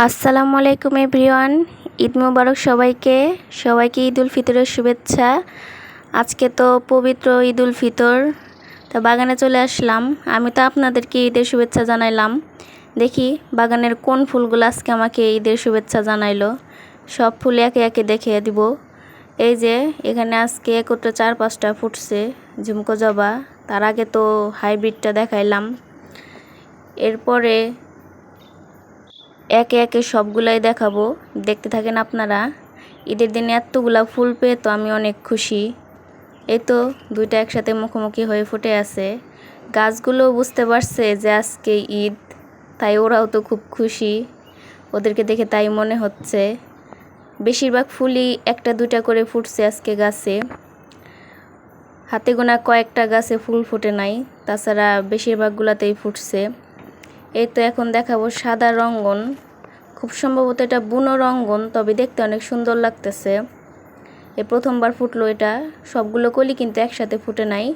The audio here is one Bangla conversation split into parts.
আসসালামু আলাইকুম এভরিওয়ান। ঈদ মুবারক সবাইকে। সবাইকে ঈদ উল ফিতরের শুভেচ্ছা। আজকে তো পবিত্র ঈদ উল ফিতর। তো বাগানে চলে আসলাম। আমি তো আপনাদেরকে ঈদের শুভেচ্ছা জানাইলাম। দেখি বাগানের কোন ফুলগুলো আজকে আমাকে ঈদের শুভেচ্ছা জানাইলো। সব ফুল একে একে দেখে দিব। এই যে, এখানে আজকে একত্রে চার পাঁচটা ফুটছে ঝুমকো জবা। তার আগে তো হাইব্রিডটা দেখাইলাম। এরপরে একে একে সবগুলাই দেখাবো। দেখতে থাকেন আপনারা। ঈদের দিনে এতগুলা ফুল পেয়ে তো আমি অনেক খুশি। এই তো দুইটা একসাথে মুখোমুখি হয়ে ফুটে আছে। গাছগুলো বুঝতে পারছে যে আজকে ঈদ, তাই ওরাও তো খুব খুশি। ওদেরকে দেখে তাই মনে হচ্ছে। বেশিরভাগ ফুলই একটা দুইটা করে ফুটছে আজকে গাছে। হাতে গোনা কয়েকটা গাছে ফুল ফুটে নাই, তাছাড়া বেশিরভাগগুলাতেই ফুটছে। এই তো এখন দেখাবো সাদা রঙ্গন। খুব সম্ভবত এটা বুনো রঙ্গন, তবে দেখতে অনেক সুন্দর লাগতেছে। এ প্রথমবার ফুটলো এটা। সবগুলো কলি কিন্তু একসাথে ফুটে নাই,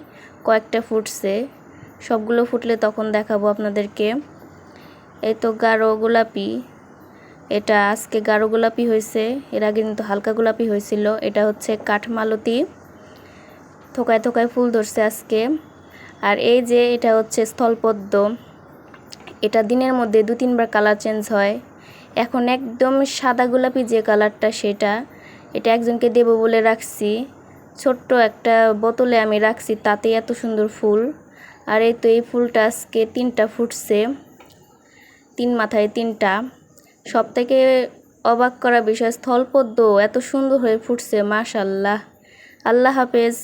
কয়েকটা ফুটছে। সবগুলো ফুটলে তখন দেখাবো আপনাদেরকে। এই তো গাঢ় গোলাপি। এটা আজকে গাঢ় গোলাপি হয়েছে, এর আগে কিন্তু হালকা গোলাপি হয়েছিল। এটা হচ্ছে কাঠমালতি। থোকায় থোকায় ফুল ধরছে আজকে। আর এই যে এটা হচ্ছে স্থলপদ্ম। এটা দিনের মধ্যে দু তিনবার কালার চেঞ্জ হয়। এখন একদম সাদা গোলাপি যে কালারটা সেটা, এটা একজনকে দেব বলে রাখছি। ছোট্ট একটা বোতলে আমি রাখছি তাতে এত সুন্দর ফুল। আর এই তো এই ফুলটা আজকে তিনটা ফুটছে, তিন মাথায় তিনটা। সব থেকে অবাক করা বিষয় স্থলপদ্ম এত সুন্দর হয়ে ফুটছে, মাশাল্লাহ। আল্লাহ হাফেজ।